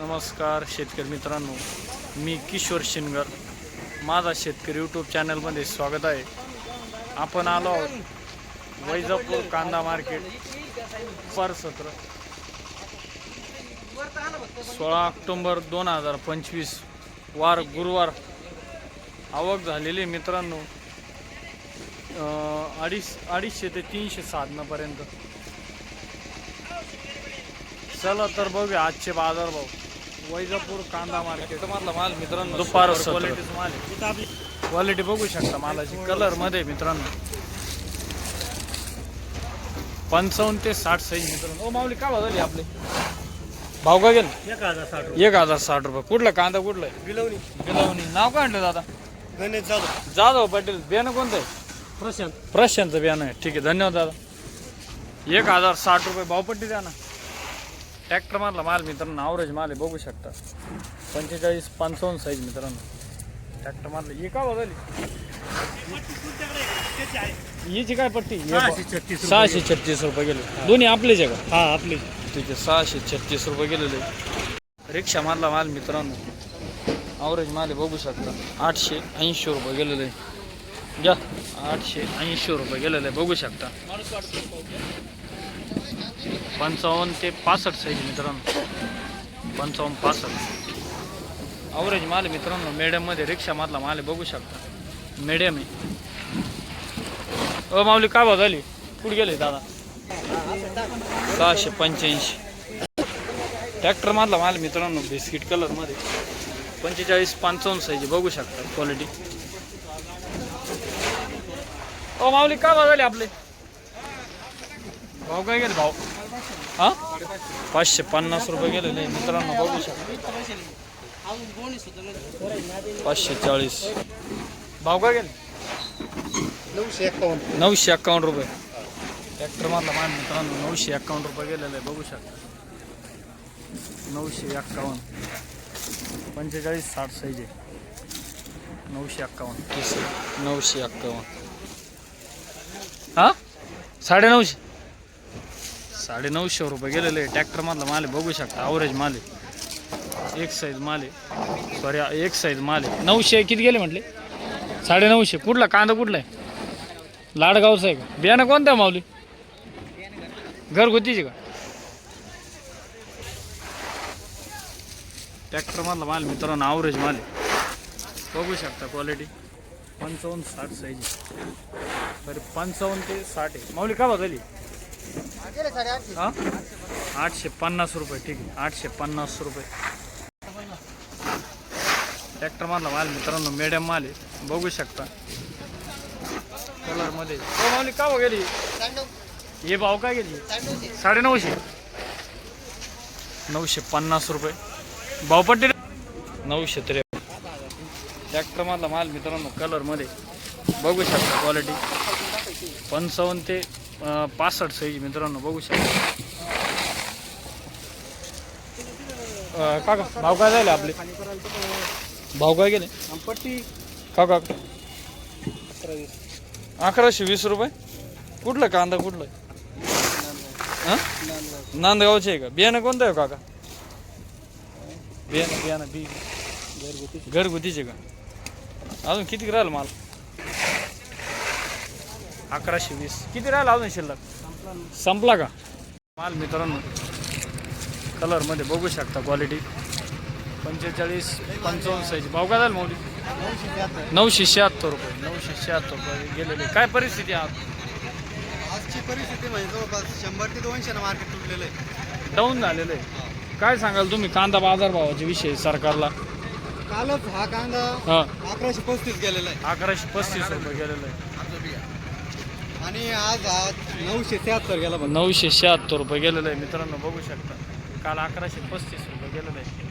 नमस्कार शेतकरी मित्रांनो मी किशोर शिनगर माझा शेतकरी यूट्यूब चॅनलमध्ये स्वागत आहे. आपण आलो आहोत वैजापूर कांदा मार्केट पर सत्र. सोळा ऑक्टोंबर दोन हजार पंचवीस वार गुरुवार. आवक झालेली मित्रांनो. अडीच अडीचशे ते तीनशे साधनापर्यंत चला तर बघूया आजचे बाजार भाव वैजापूर कांदा मार्केट मधला माल मित्रांनो दुपार. क्वालिटीच माल आहे. क्वालिटी बघू शकता मालाची. कलरमध्ये मित्रांनो. पंचावन्न ते साठ साईज मित्रांनो. ओ माऊली का बदलली आपले? भाव का गेले एक हजार साठ एक हजार साठ रुपये. कुठलं? कांदा कुठलं आहे? विलवणी गिलवणी नाव काय म्हटलं दादा? गणेश जाधव. जाधव पाटील. बियाणं कोणतं आहे? प्रशांत. प्रशांतचं बियाणं आहे. ठीक आहे. धन्यवाद दादा. एक हजार साठ रुपये. भावपट्टी द्या ना. ट्रॅक्टर मारला माल मित्रांनो आवरेज माल आहे बघू शकता. पंचेचाळीस पंचावन्न साईज मित्रांनो. ट्रॅक्टर मारला. ही का बदलली हिची काय पट्टी? सहाशे. छत्तीस रुपये गेले. दोन्ही आपलेच आहे का? हा आपली ठीक आहे सहाशे छत्तीस रुपये गेलेले. रिक्षा मारला माल मित्रांनो. आवरेज माल आहे बघू शकता. आठशे ऐंशी रुपये गेलेले. घ्या. आठशे ऐंशी रुपये गेलेले बघू शकता. पंचावन्न ते पासष्ट साईज मित्रांनो. पंचावन्न पासष्ट. अवरेज माल मित्रांनो मेडियममध्ये रिक्षा मधला माल बघू शकता. मेडियम आहे. अ माऊली का भाव झाली? कुठे गेले दादा? सहाशे पंच्याऐंशी. ट्रॅक्टर मधला माल मित्रांनो बिस्किट कलरमध्ये. पंचेचाळीस पंचावन्न साईज बघू शकता क्वालिटी अ माऊली काय भाव झाले आपले? भाव काय गेले भाव? हा? पाचशे पन्नास रुपये गेलेले मित्रांनो बघू शकता. पाचशे चाळीस. भाव काय गेले? नऊशे एकावन्न. नऊशे अकावन्न रुपये. ट्रॅक्टर मधला माल मित्रांनो नऊशे अकावन्न रुपये गेलेलं आहे. बघू शकता. नऊशे अक्कावन्न पंचेचाळीस साठ साईज आहे नऊशे अक्कावन्न तीस. नऊशे अक्कावन्न हा? साडे साडेनऊशे साडे नऊशे रुपये गेलेले. आहे ट्रॅक्टर मधला माल बघू शकता. ॲव्हरेज माल आहे. एक साईज माल आहे. सॉरी एक साईज माल आहे. नऊशे किती गेले म्हटले? साडे नऊशे कुठला? कांदा कुठला आहे? लाडगावचं आहे का? बियाणं कोणतं माऊली? घरगुतीची का? ट्रॅक्टर मधला माल मित्रांनो ॲव्हरेज माल आहे. बघू शकता क्वालिटी पंचावन्न साठ साईज तरी पंचावन्न ते साठ आहे. माऊली का बदलली हा? आठशे पन्नास रुपये ठीक आहे. आठशे पन्नास रुपये. ट्रॅक्टर मधला माल मित्रांनो मीडियम माल आहे. बघू शकता. कलरमध्ये हो माऊली का गेली? हे भाव काय गेली? साडे नऊशे. नऊशे पन्नास रुपये. भावपट्टी नऊशे त्रेपन्न ट्रॅक्टर मधला माल मित्रांनो कलरमध्ये बघू शकता क्वालिटी पंचावन्न ते पासष्ट साईज मित्रांनो बघू शकता. काका भाव काय झाले आपले? भाव काय गेले? पट्टी काका अकराशे वीस रुपये? कुठलं कांदा कुठलं? हां? नांदगावचे आहे का? बियाणं कोणतं आहे हो काका? बियाणं बियाणं बी. घरगुती घरगुतीचे का? अजून किती राहिलं माल? अकराशे वीस. किती राहिलं अजून शिल्लक? संपला का? माल मित्रांनो कलरमध्ये बघू शकता क्वालिटी पंचेचाळीस पंचावन्न साईज भाव काय झालं मौली नऊशे शहात्तर रुपये. नऊशे शहात्तर रुपये गेलेले. काय परिस्थिती आहे आज? आजची परिस्थिती म्हणजे जवळपास शंभर ते दोनशे ना मार्केट तुटलेलं आहे. डाऊन झालेलं आहे. काय सांगाल तुम्ही कांदा बाजार भावाचे विषय सरकारला? कालच हा कांदा हा. अकराशे पस्तीस गेलेला आहे. अकराशे पस्तीस रुपये गेलेलं आहे. आणि आज हा नऊशे त्र्याहत्तर गेला बघ. नऊशे शहात्तर रुपये गेलेलं आहे. मित्रांनो बघू शकता. काल अकराशे पस्तीस रुपये गेलेलं आहे.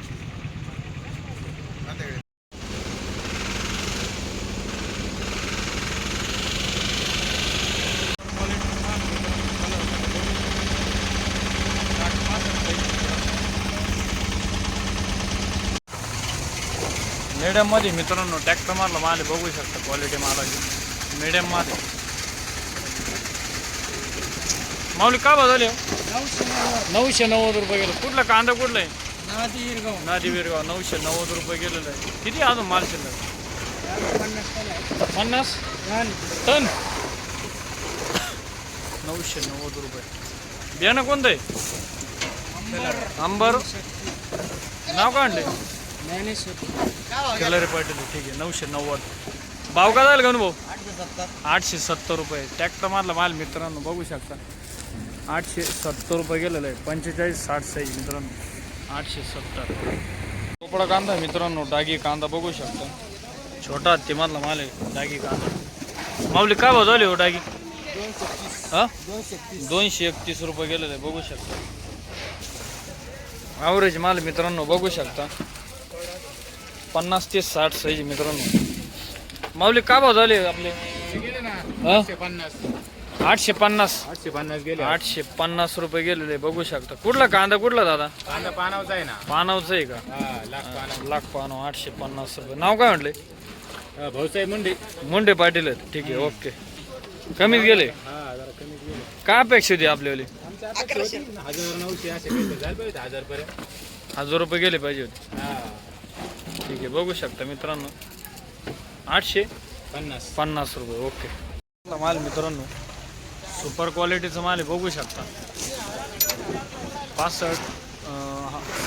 मीडियममध्ये मित्रांनो ट्रॅक्टर मारला माल आहे, बघू शकता क्वालिटी मालाची. मीडियम माल आहे. माऊली का बदल नऊशे नऊशे नव्वद रुपये गेलं कुठला कांदा कुठला आहे नादी हिरगाव नादी विरगाव नऊशे नव्वद रुपये गेलेलं आहे किती अजून माल शिल्लक पन्नास टन नऊशे नव्वद रुपये बियाणं कोणतं आहे अंबर नाव काय आणले कलरे पाटील आहे, ठीक आहे नऊशे नव्वद भाव काय झाला का भाऊ आठशे सत्तर आठशे सत्तर रुपये ट्रॅक्टर मधला माल मित्रांनो बघू शकता आठशे सत्तर रुपये गेलेलं आहे. पंचेचाळीस साठ साईज मित्रांनो. आठशे सत्तर. कोपडा कांदा मित्रांनो डागी कांदा बघू शकता. छोटा हत्तीमधला माल आहे डागी कांदा. माऊली काय भाव झाली हो डागी? हा? दोनशे तीस दोनशे एकतीस रुपये गेलेलं आहे बघू शकता. ॲव्हरेज माल मित्रांनो बघू शकता. पन्नास ते साठ साईज मित्रांनो. माऊली काय भाव झाले आपले? गेले ना आठशे पन्नास. आठशे पन्नास. आठशे पन्नास गेले. आठशे पन्नास रुपये गेलेले बघू शकता. कुठला कांदा कुठला दादा? कांदा पानावचा आहे ना. पानावचं आहे का? हा लाख पानाव लाख पानव आठशे पन्नास रुपये. नाव काय म्हटले? भाऊसाहेब मुंडे. मुंडे पाटील आहेत. ठीक आहे ओके. कमीच गेले? हा जरा कमी गेले. काय अपेक्षा होती आपल्यावाली? आमच्या अपेक्षा होती ना, हजार नऊशे असे काहीतरी झालं पाहिजे हजार पर्यंत हजार रुपये गेले पाहिजे होते. हा. ठीक आहे बघू शकता मित्रांनो. आठशे पन्नास. पन्नास रुपये ओके. आपला माल मित्रांनो सुपर क्वालिटीचं माल आहे बघू शकता. पासष्ट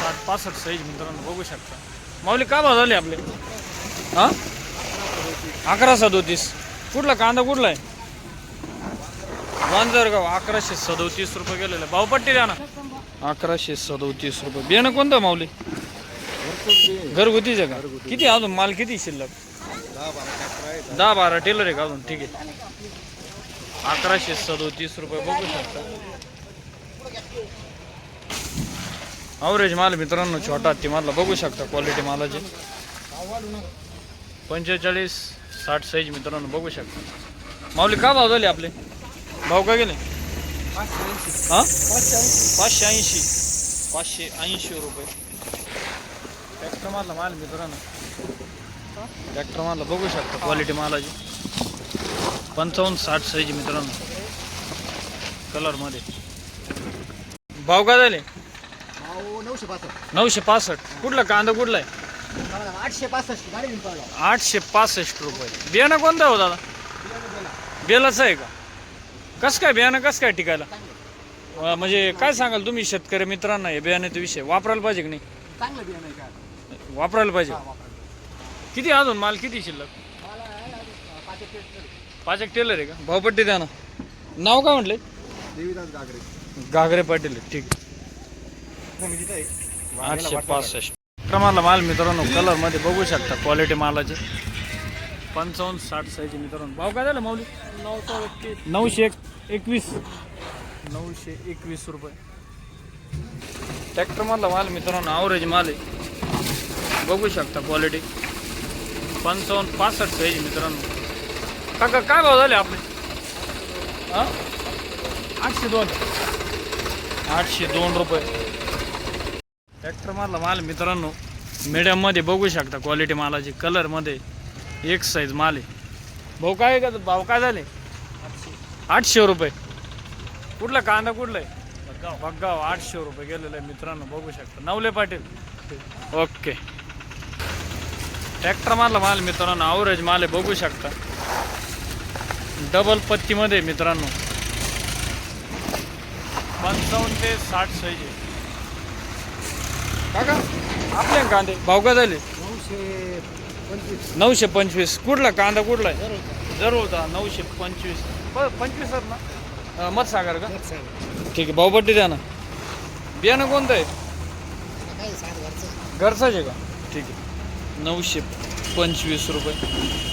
सात पासष्ट साईज मित्रांनो बघू शकता. माऊली का भाव झाले आपले? हां? अकरा सदोतीस. कुठला कांदा कुठला आहे? वांजरगाव अकराशे सदोतीस रुपये गेलेलं. भावपट्टी द्या ना. अकराशे सदोतीस रुपये. बियाणं कोणतं माऊली? घरगुतीच आहे का? किती अजून? माल किती शिल्लक? दहा दहा बारा टेलर आहे का अजून. ठीक आहे. अकराशे सदोतीस रुपये बघू शकता. अवरेज माल मित्रांनो छोटा हत्ती बघू शकता क्वालिटी मालाची. पंचेचाळीस साठ साईज मित्रांनो बघू शकता. माऊली का भाव झाले आपले? भाव का गेले? हां? पाचशे ऐंशी. पाचशे ऐंशी रुपये. ट्रॅक्टर मारला माल मित्रांनो. ट्रॅक्टर मारला बघू शकता क्वालिटी मालाची. पंचावन्न साठ साईज मित्रांनो. कलरमध्ये. भाव काय झाले? नऊशे पासष्ट. नऊशे पासष्ट. कुठला कांदा कुठला आहे? आठशे पासष्ट. गाडी घेऊन पळाला आठशे पासष्ट रुपये. बियाणं कोणतं हो दादा? बेलाचं आहे का? कसं काय बियाणं कसं काय टिकायला? अं, म्हणजे काय सांगाल तुम्ही शेतकरी मित्रांना हे बियाण्याचा विषय? वापरायला पाहिजे की नाही? चांगलं बियाणं आहे का? वापरायला पाहिजे. किती अजून? माल किती शिल्लक? ट्रॅक्टर पाच एक टेलर आहे का? भावपट्टी द्या ना. नाव काय म्हटले? देवीदास गागरे. घागरे पाटील आहे, ठीक. आहे. आठशे पासष्ट. क्रमाला माल मित्रांनो कलरमध्ये बघू शकता क्वालिटी मालाची. पंचावन्न साठ साईज मित्रांनो. भाव काय झालं माऊली? नऊशे एक एकवीस. नऊशे एकवीस रुपये. ट्रॅक्टर मधला माल मित्रांनो ॲव्हरेज माल आहे. बघू शकता क्वालिटी पंचावन्न पासष्ट साईज मित्रांनो. काका काय भाव झाले आपले? हां? आठशे दोन. आठशे दोन रुपये. ट्रॅक्टर मधला माल मित्रांनो मीडियममध्ये बघू शकता क्वालिटी मालाची कलरमध्ये एक साईज माल आहे. भाऊ काय का? भाव काय झाले? आठशे रुपये. कुठला कांदा कुठला आहे? बघाव आठशे रुपये गेलेलं आहे मित्रांनो बघू शकता. नवले पाटील. ओके. ट्रॅक्टर मधला माल मित्रांनो ॲव्हरेज माल आहे बघू शकता. डबल पत्तीमध्ये मित्रांनो. पंचावन्न ते साठ साईज आहे. काका आपले कांदे भाव का झाले? नऊशे पंचवीस. नऊशे पंचवीस. कुठला कांदा कुठला आहे? जरूर. होता नऊशे पंचवीस. प- पंचवीस सर ना? मत सागर का? ठीक आहे भाऊपट्टी द्या ना. बियाणं कोणतं आहे? घरचाच आहे का? ठीक आहे. नऊशे पंचवीस रुपये.